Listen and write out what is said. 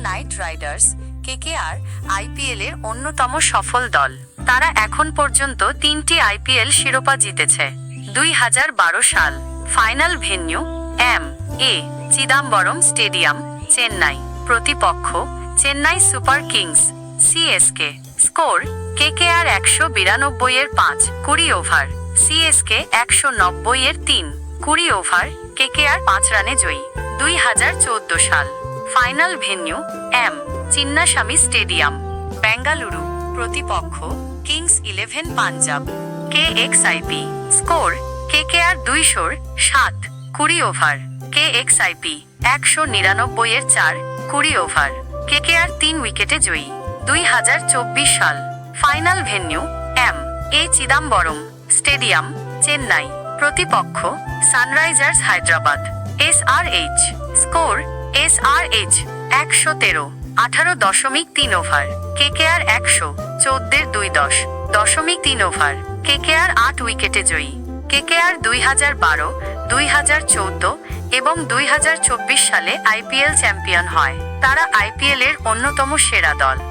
Night Riders, KKR, IPL এর অন্যতম সফল দল। তারা এখন পর্যন্ত তিনটি আইপিএল শিরোপা জিতেছে। দুই হাজার বারো সাল, final venue, M, A, Chidambaram stadium, Chennai. প্রতিপক্ষ, Chennai super kings, CSK. Score, KKR একশো বিরানব্বই এর পাঁচ, কুড়ি ওভার। সিএসকে একশো নব্বই এর তিন, কুড়ি ওভার, কেকেআর পাঁচ রানে জয়ী। দুই হাজার চোদ্দ সাল final venue, M, Chinnaswamy stadium, Bengaluru, প্রতিপক্ষ, kings eleven Punjab K X IP score, KKR দুইশোর সাত, কুড়ি ওভার কে এক্স আইপি একশো নিরানব্বই এর চার, কুড়ি ওভার কে কে আর তিন উইকেটে জয়ী, দুই হাজার চব্বিশ সাল, final venue, M, A Chidambaram, stadium, Chennai, প্রতিপক্ষ, sunrisers Hyderabad S R H score S R H একশো তেরো, আঠারো দশমিক তিন ওভার। কে কে আর একশো, চোদ্দের দুই দশ, দশমিক তিন ওভার। কে কে আর আট উইকেটে জয়ী। কে কে আর দুই হাজার বারো, দুই হাজার চৌদ্দ এবং দুই হাজার চব্বিশ সালে আইপিএল চ্যাম্পিয়ন হয়। তারা আইপিএল এর অন্যতম সেরা দল।